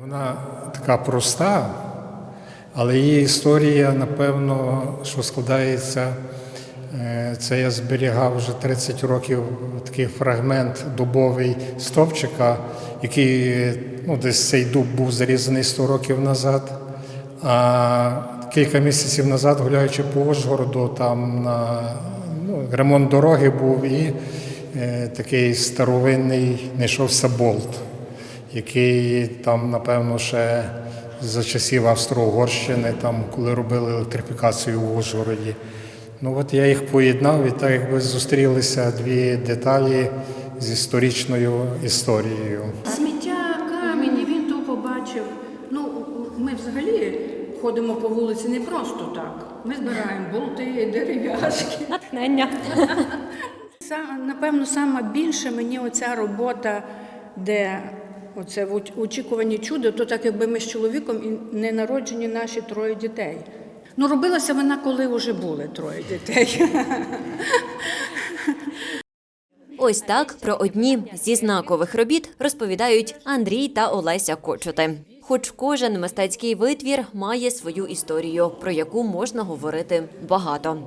Вона така проста, але її історія, напевно, що складається. е, Це я зберігав вже 30 років такий фрагмент дубовий стовпчика, який ну, десь цей дуб був зарізаний 100 років назад. А кілька місяців назад, гуляючи по Ужгороду, там на ну, ремонт дороги був і е, такий старовинний знайшовся болт який там, напевно, ще за часів Австро-Угорщини, там, коли робили електрифікацію в Ужгороді. Ну от я їх поєднав і так якби зустрілися дві деталі з історичною історією. Сміття, камінь, він то побачив. Ну, ми взагалі ходимо по вулиці не просто так. Ми збираємо болти, дерев'яшки. Натхнення. Напевно, саме більше мені оця робота, де оце в оч- очікуванні чуда, то так якби ми з чоловіком і не народжені наші троє дітей. Ну, робилася вона, коли вже були троє дітей. Ось так про одні зі знакових робіт розповідають Андрій та Олеся Кочути. Хоч кожен мистецький витвір має свою історію, про яку можна говорити багато.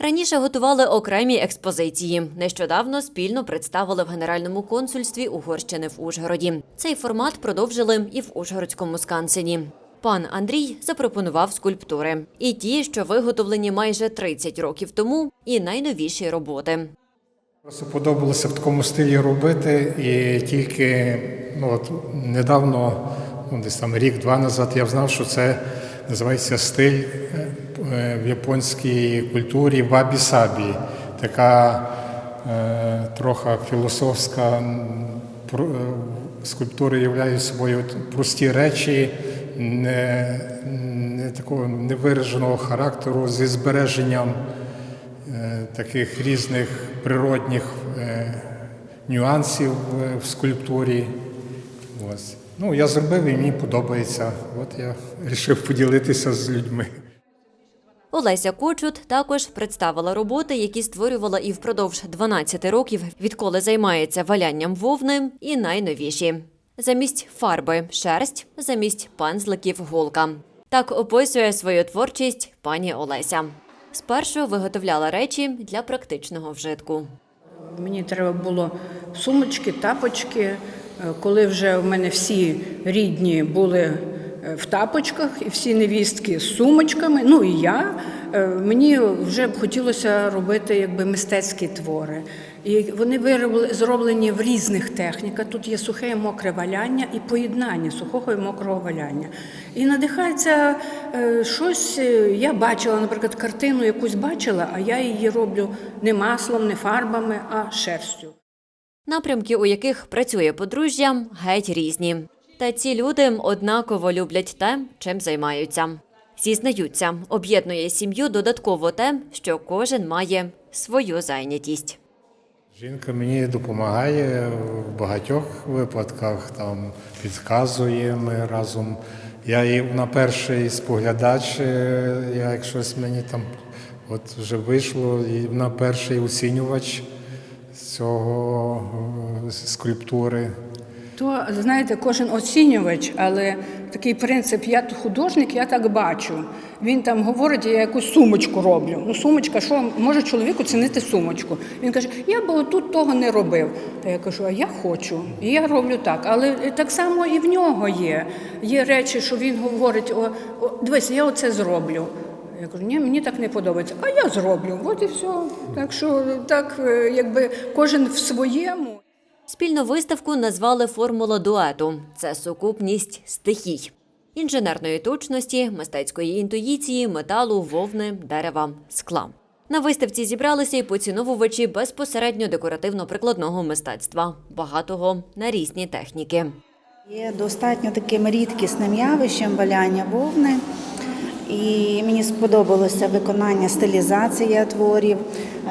Раніше готували окремі експозиції. Нещодавно спільно представили в Генеральному консульстві Угорщини в Ужгороді. Цей формат продовжили і в Ужгородському скансені. Пан Андрій запропонував скульптури. І ті, що виготовлені майже 30 років тому, і найновіші роботи. Просто подобалося в такому стилі робити, і тільки ну, от, недавно, ну, десь там рік-два назад, я знав, що це називається стиль е, в японській культурі вабі-сабі. Така е, трохи філософська е, скульптури являють собою прості речі, не, не такого невираженого характеру зі збереженням е, таких різних природних е, нюансів е, в скульптурі. Ось. Ну, я зробив і мені подобається. От я вирішив поділитися з людьми. Олеся Кочут також представила роботи, які створювала і впродовж 12 років, відколи займається валянням вовни, і найновіші. Замість фарби шерсть, замість пензликів голка. Так описує свою творчість пані Олеся. Спершу виготовляла речі для практичного вжитку. Мені треба було сумочки, тапочки. Е, Коли вже в мене всі рідні були в тапочках, і всі невістки з сумочками, ну і я, е, мені вже б хотілося робити якби мистецькі твори. І вони виробли, зроблені в різних техніках. Тут є сухе і мокре валяння і поєднання сухого і мокрого валяння. І надихається е, щось. е, Я бачила, наприклад, картину якусь бачила, а я її роблю не маслом, не фарбами, а шерстю. Напрямки, у яких працює подружжя, геть різні. Та ці люди однаково люблять те, чим займаються. Зізнаються, об'єднує сім'ю додатково те, що кожен має свою зайнятість. Жінка мені допомагає в багатьох випадках, там підказує ми разом. Я їй на перший споглядач, е, я як щось мені там от вже вийшло, і вона перший оцінювач цього е, скульптури. То знаєте, кожен оцінювач, але такий принцип, я художник, я так бачу. Він там говорить, я якусь сумочку роблю. Ну, сумочка, що може чоловік оцінити сумочку? Він каже, я би отут того не робив. Та я кажу, а я хочу, і я роблю так. Але так само і в нього є. Є речі, що він говорить: о, о дивись, я оце зроблю. Я кажу, ні, мені так не подобається. А я зроблю. От і все. Так що так, е, якби кожен в своєму. Спільну виставку назвали формула дуету це сукупність стихій, інженерної точності, мистецької інтуїції, металу, вовни, дерева, скла. На виставці зібралися і поціновувачі безпосередньо декоративно-прикладного мистецтва, багатого на різні техніки. Є достатньо таким рідкісним явищем валяння вовни. І мені сподобалося виконання стилізація творів,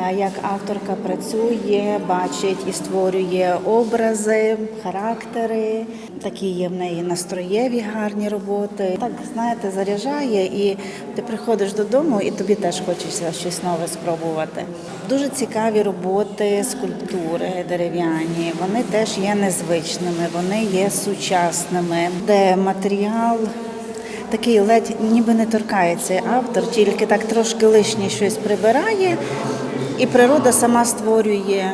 е, як авторка працює, бачить і створює образи, характери. Такі є в неї настроєві гарні роботи. Так знаєте, заряджає, і ти приходиш додому, і тобі теж хочеться щось нове спробувати. Дуже цікаві роботи, скульптури дерев'яні. Вони теж є незвичними, вони є сучасними, де матеріал такий ледь ніби не торкається автор, тільки так трошки лишнє щось прибирає, і природа сама створює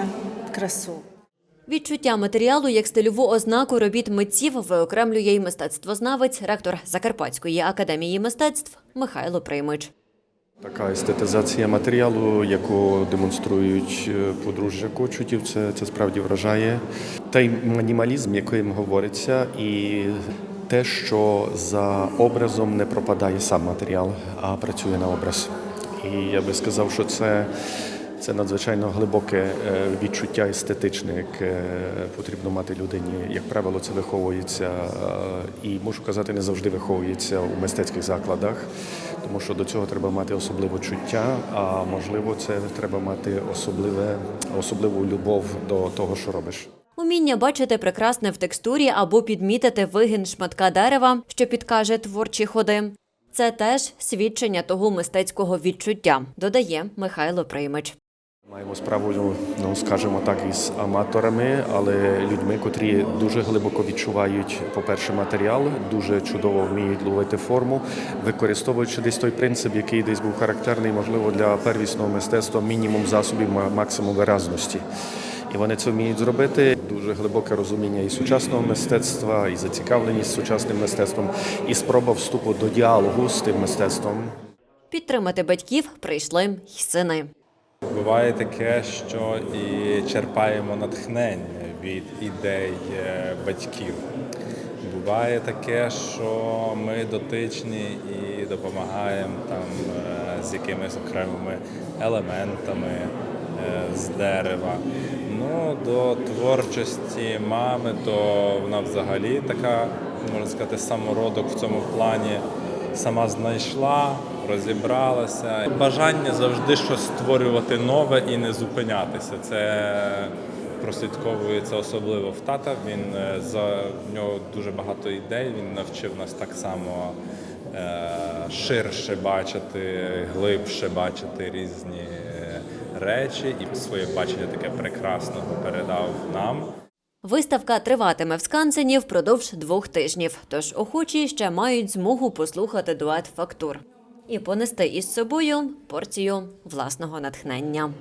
красу. Відчуття матеріалу як стильову ознаку робіт митців виокремлює й мистецтвознавець, ректор Закарпатської академії мистецтв Михайло Приймич. Така естетизація матеріалу, яку демонструють е, подружжя Кочутів, це, це справді вражає. Та й мінімалізм, яким говориться, і те, що за образом не пропадає сам матеріал, а працює на образ. І я би сказав, що це, це надзвичайно глибоке е, відчуття естетичне, яке потрібно мати людині. Як правило, це виховується е, і можу казати, не завжди виховується у мистецьких закладах, тому що до цього треба мати особливе чуття, а можливо, це треба мати особливе, особливу любов до того, що робиш. Уміння бачити прекрасне в текстурі або підмітити вигін шматка дерева, що підкаже творчі ходи. Це теж свідчення того мистецького відчуття, додає Михайло Приймич. Маємо справу, ну, скажімо так, із аматорами, але людьми, котрі дуже глибоко відчувають, по-перше, матеріал, дуже чудово вміють ловити форму, використовуючи десь той принцип, який десь був характерний, можливо, для первісного мистецтва мінімум засобів, максимум виразності. І вони це вміють зробити. Дуже глибоке розуміння і сучасного мистецтва, і зацікавленість сучасним мистецтвом, і спроба вступу до діалогу з тим мистецтвом. Підтримати батьків прийшли й сини. Буває таке, що і черпаємо натхнення від ідей е, батьків. Буває таке, що ми дотичні і допомагаємо там е, з якимись окремими елементами е, з дерева. Ну, до творчості мами, то вона взагалі така, можна сказати, самородок в цьому плані сама знайшла, розібралася. Бажання завжди щось створювати нове і не зупинятися. Це прослідковується особливо в тата. Він е, за в нього дуже багато ідей. Він навчив нас так само е, ширше бачити, глибше бачити різні речі, і своє бачення таке прекрасного передав нам. Виставка триватиме в Скансені впродовж двох тижнів, тож охочі ще мають змогу послухати дует фактур і понести із собою порцію власного натхнення.